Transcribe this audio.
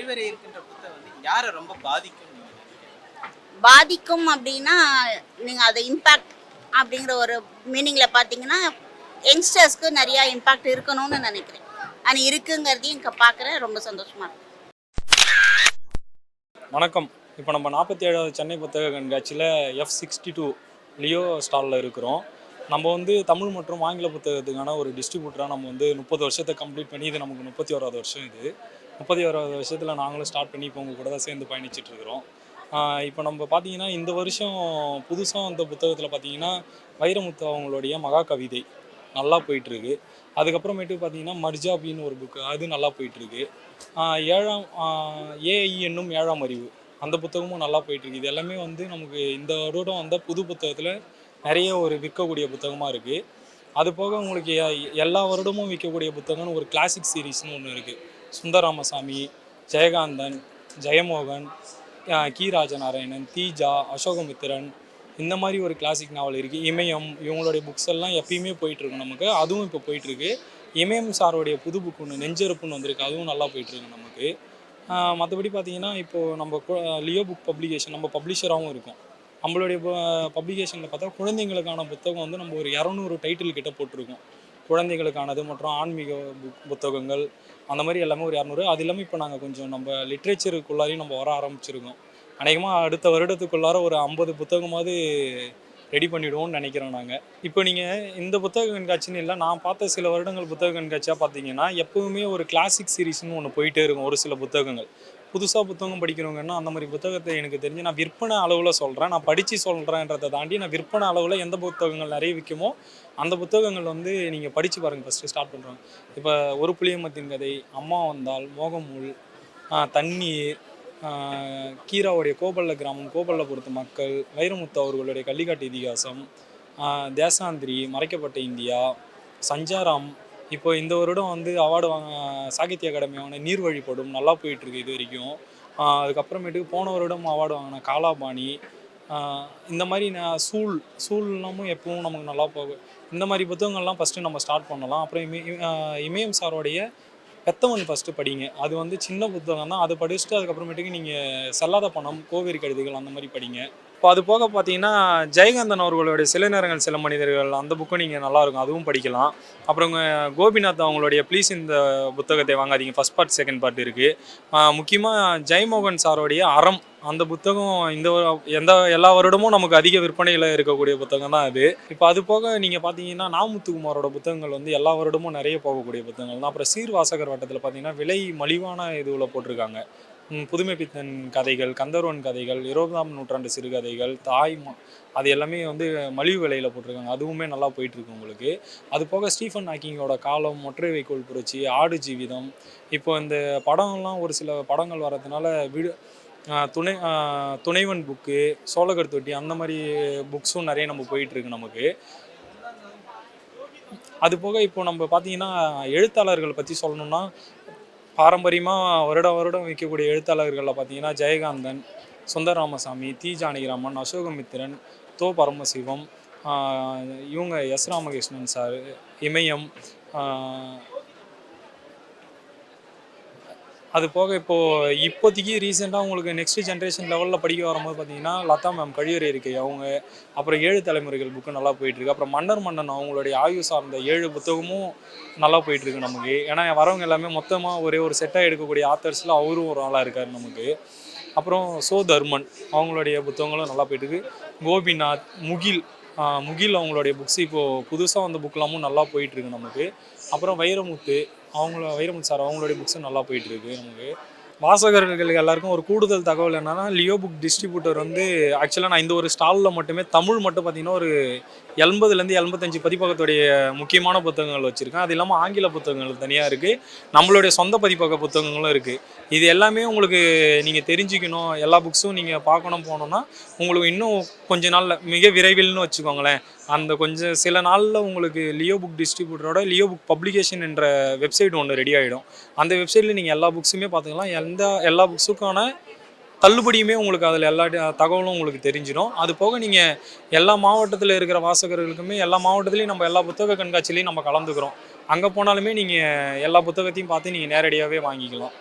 கழிவறை இருக்கின்ற புத்தகம் வந்து யாரை ரொம்ப பாதிக்கும் பாதிக்கும் அப்படின்னா நீங்கள் அதை இம்பேக்ட் அப்படிங்கிற ஒரு மீனிங்கில் பார்த்தீங்கன்னா யங்ஸ்டர்ஸ்க்கு நிறையா இம்பேக்ட் இருக்கணும்னு நினைக்கிறேன். ஆனால் இருக்குங்கிறதையும் இங்கே பார்க்குறேன். ரொம்ப சந்தோஷமா இருக்கு. வணக்கம். இப்போ நம்ம நாற்பத்தி ஏழாவது சென்னை புத்தக கண்காட்சியில் எஃப் சிக்ஸ்டி டூ லியோ ஸ்டாலில் இருக்கிறோம். நம்ம வந்து தமிழ் மற்றும் ஆங்கில புத்தகத்துக்கான ஒரு டிஸ்ட்ரிபியூட்டராக நம்ம வந்து முப்பது வருஷத்தை கம்ப்ளீட் பண்ணி இது நமக்கு முப்பத்தி ஓராவது வருஷம் இது. முப்பத்தி ஓராவது வருஷத்தில் நாங்களும் ஸ்டார்ட் பண்ணி இப்போ உங்கள் கூட தான் சேர்ந்து பயணிச்சிட்டு இருக்கிறோம். இப்போ நம்ம பார்த்தீங்கன்னா இந்த வருஷம் புதுசாக வந்த புத்தகத்தில் பார்த்தீங்கன்னா வைரமுத்து அவங்களுடைய மகா கவிதை நல்லா போயிட்டுருக்கு. அதுக்கப்புறமேட்டு பார்த்தீங்கன்னா மர்ஜாபின்னு ஒரு புக்கு அது நல்லா போயிட்டுருக்கு. ஏழாம் ஏஐ என்னும் ஏழாம் அறிவு அந்த புத்தகமும் நல்லா போயிட்டுருக்கு. இது எல்லாமே வந்து நமக்கு இந்த வருடம் வந்த புது புத்தகத்தில் நிறைய ஒரு விற்கக்கூடிய புத்தகமாக இருக்குது அது போக உங்களுக்கு எ- எல்லா வருடமும் விற்கக்கூடிய புத்தகம்னு ஒரு கிளாசிக் சீரீஸ்னு ஒன்று இருக்குது சுந்தரராமசாமி ஜெயகாந்தன் ஜெயமோகன் கி. ராஜநாராயணன் தீஜா அசோகமித்திரன் இந்த மாதிரி ஒரு கிளாசிக் நாவல் இருக்குது இமயம் இவங்களுடைய புக்ஸ் எல்லாம் எப்பயுமே போயிட்டுருக்கு நமக்கு. அதுவும் இப்போ போயிட்டுருக்கு. இமயம் சாருடைய புது புக் ஒன்று நெஞ்செருப்புன்னு வந்திருக்கு. அதுவும் நல்லா போயிட்டுருக்கு நமக்கு. மற்றபடி பார்த்தீங்கன்னா இப்போது நம்ம கு- லியோ புக் பப்ளிகேஷன் நம்ம பப்ளிஷராகவும் இருக்கும். நம்மளுடைய பப்ளிகேஷனில் பார்த்தா குழந்தைங்களுக்கான புத்தகம் வந்து நம்ம ஒரு இரநூறு டைட்டில் கிட்ட போட்டிருக்கோம். குழந்தைகளுக்கானது மற்றும் ஆன்மீக புக் புத்தகங்கள் அந்த மாதிரி எல்லாமே ஒரு இரநூறு. அது இல்லாமல் இப்போ நாங்கள் கொஞ்சம் நம்ம லிட்ரேச்சருக்குள்ளாரையும் நம்ம வர ஆரம்பிச்சிருக்கோம். அநேகமாக அடுத்த வருடத்துக்குள்ளார ஒரு ஐம்பது புத்தகமாவது ரெடி பண்ணிவிடுவோம்னு நினைக்கிறோம் நாங்கள் இப்போ நீங்கள் இந்த புத்தக கண்காட்சின்னு இல்லை நான் பார்த்த சில வருடங்கள் புத்தக கண்காட்சியாக பார்த்தீங்கன்னா எப்போவுமே ஒரு கிளாசிக் சீரீஸ்னு ஒன்று போயிட்டே இருக்கும் ஒரு சில புத்தகங்கள். புதுசாக புத்தகம் படிக்கிறவங்கன்னா அந்த மாதிரி புத்தகத்தை எனக்கு தெரிஞ்சு நான் விற்பனை அளவில் சொல்கிறேன் நான் படித்து சொல்கிறேன்றதை தாண்டி நான் விற்பனை அளவில் எந்த புத்தகங்கள் நிறைய விற்குமோ அந்த புத்தகங்கள் வந்து நீங்கள் படித்து பாருங்கள் ஃபஸ்ட்டு ஸ்டார்ட் பண்ணுறாங்க இப்போ ஒரு புளியமத்தின் கதை அம்மா வந்தால் மோகமுல் தண்ணீர் கீராவுடைய கோபல்ல கிராமம் கோபல்ல பொறுத்த மக்கள் வைரமுத்து அவர்களுடைய கள்ளிக்காட்டு இதிகாசம் தேசாந்திரி மறைக்கப்பட்ட இந்தியா சஞ்சாராம் இப்போ இந்த வருடம் வந்து அவார்டு வாங்க சாகித்ய அகாடமி வாங்கின நீர் வழிபடும் நல்லா போயிட்டுருக்கு இது வரைக்கும். அதுக்கப்புறமேட்டுக்கு போன வருடம் அவார்டு வாங்கின காலாபாணி. இந்த மாதிரி நான் சூழ் சூழ்னமும் எப்பவும் நமக்கு நல்லா போகும் இந்த மாதிரி புத்தகங்கள்லாம் ஃபஸ்ட்டு நம்ம ஸ்டார்ட் பண்ணலாம். அப்புறம் இமய இமயம் சாரோடைய பெத்தவன் ஃபஸ்ட்டு படிங்க. அது வந்து சின்ன புத்தகம் தான் அதை படிச்சுட்டு அதுக்கப்புறமேட்டுக்கு நீங்கள் செல்லாத பணம் கோவேரி கடிதைகள் அந்த மாதிரி படிங்க. இப்போ அது போக பார்த்தீங்கன்னா ஜெயகாந்தன் அவர்களுடைய சில நேரங்கள் சில மனிதர்கள் அந்த புக்கும் நீங்கள் நல்லாயிருக்கும் அதுவும் படிக்கலாம். அப்புறம் கோபிநாத் அவங்களுடைய ப்ளீஸ் இந்த புத்தகத்தை வாங்காதீங்க. ஃபஸ்ட் பார்ட் செகண்ட் பார்ட் இருக்குது முக்கியமாக ஜெயமோகன் சாரோடைய அறம். அந்த புத்தகம் இந்த எந்த எல்லா வருடமும் நமக்கு அதிக விற்பனையில் இருக்கக்கூடிய புத்தகம் தான் அது. இப்போ அது போக நீங்கள் பார்த்தீங்கன்னா நாமுத்துக்குமாரோட புத்தகங்கள் வந்து எல்லா வருடமும் நிறைய போகக்கூடிய புத்தகங்கள் தான். அப்புறம் சீர்வாசகர் வட்டத்தில் பார்த்தீங்கன்னா விலை மலிவான இதுவில் போட்டிருக்காங்க. புதுமைப்பித்தன் புதுமை பித்தன் கதைகள் கந்தர்வன் கதைகள் இருபதாம் நூற்றாண்டு சிறுகதைகள் தாய் அது எல்லாமே வந்து மலிவு விலையில் போட்டிருக்காங்க. அதுவுமே நல்லா போயிட்டுருக்கு உங்களுக்கு. அது போக ஸ்டீஃபன் ஹாக்கிங்கோட காலம் ஒற்றை வைக்கோல் புரட்சி ஆடு ஜீவிதம். இப்போ இந்த படம்லாம் ஒரு சில படங்கள் வர்றதுனால வீடு துணை துணைவன் புக்கு சோழகர் தொட்டி அந்த மாதிரி புக்ஸும் நிறைய நம்ம போயிட்டுருக்கு நமக்கு. அது போக இப்போ நம்ம பார்த்தீங்கன்னா எழுத்தாளர்கள் பற்றி சொல்லணும்னா பாரம்பரியமாக வருடம் வருடம் விற்கக்கூடிய எழுத்தாளர்களில் பார்த்தீங்கன்னா ஜெயகாந்தன் சுந்தர ராமசாமி தி. ஜானகிராமன் அசோகமித்திரன் தோ. பரமசிவம் இவங்க எஸ். ராமகிருஷ்ணன் சார் இமயம் அது போக இப்போது இப்போதைக்கு ரீசெண்டாக உங்களுக்கு நெக்ஸ்ட் ஜென்ரேஷன் லெவலில் படிக்க வரும்போது பார்த்தீங்கன்னா லதா மேம் கழிவறை இருக்கை. அவங்க அப்புறம் ஏழு தலைமுறைகள் புக்கு நல்லா போயிட்டுருக்கு. அப்புறம் மன்னர் மன்னன் அவங்களுடைய ஆய்வு சார்ந்த ஏழு புத்தகமும் நல்லா போயிட்டுருக்கு நமக்கு. ஏன்னா வரவங்க எல்லாமே மொத்தமாக ஒரே ஒரு செட்டாக எடுக்கக்கூடிய ஆத்தர்ஸில் அவரும் ஒரு ஆளாக இருக்கார் நமக்கு. அப்புறம் சோ தர்மன் அவங்களுடைய புத்தகங்களும் நல்லா போயிட்டுருக்கு. கோபிநாத் முகில் முகில் அவங்களுடைய புக்ஸ் இப்போது புதுசாக வந்த புக்கெல்லாமும் நல்லா போயிட்டுருக்கு நமக்கு. அப்புறம் வைரமுத்து அவங்கள வைரமுத்து சார் அவங்களுடைய புக்ஸும் நல்லா போயிட்டுருக்கு நமக்கு. வாசகர்கள் எல்லாருக்கும் ஒரு கூடுதல் தகவல் என்னன்னா லியோ புக் டிஸ்ட்ரிபியூட்டர் வந்து ஆக்சுவலாக நான் இந்த ஒரு ஸ்டாலில் மட்டுமே தமிழ் மட்டும் பார்த்தீங்கன்னா ஒரு எண்பதுலேருந்து எண்பத்தஞ்சு பதிப்பகத்துடைய முக்கியமான புத்தகங்கள் வச்சுருக்கேன். அது இல்லாமல் ஆங்கில புத்தகங்கள் தனியாக இருக்குது நம்மளுடைய சொந்த பதிப்பக புத்தகங்களும் இருக்குது இது எல்லாமே உங்களுக்கு நீங்கள் தெரிஞ்சுக்கணும். எல்லா புக்ஸும் நீங்கள் பார்க்கணும் போனோம்னா உங்களுக்கு இன்னும் கொஞ்ச நாளில் மிக விரைவில்னு வச்சுக்கோங்களேன். அந்த கொஞ்சம் சில நாளில் உங்களுக்கு லியோ புக் டிஸ்ட்ரிபியூட்டரோட லியோ புக் பப்ளிகேஷன் என்ற வெப்சைட் ஒன்று ரெடி ஆகிடும் அந்த வெப்சைட்டில் நீங்கள் எல்லா புக்ஸுமே பார்த்துக்கலாம் எந்த எல்லா புக்ஸுக்கான தள்ளுபடியுமே உங்களுக்கு அதில் எல்லா தகவலும் உங்களுக்கு தெரிஞ்சிடும். அது போக நீங்கள் எல்லா மாவட்டத்தில் இருக்கிற வாசகர்களுக்குமே எல்லா மாவட்டத்துலேயும் நம்ம எல்லா புத்தக கண்காட்சியிலையும் நம்ம கலந்துக்கிறோம். அங்கே போனாலுமே நீங்கள் எல்லா புத்தகத்தையும் பார்த்து நீங்கள் நேரடியாகவே வாங்கிக்கலாம்.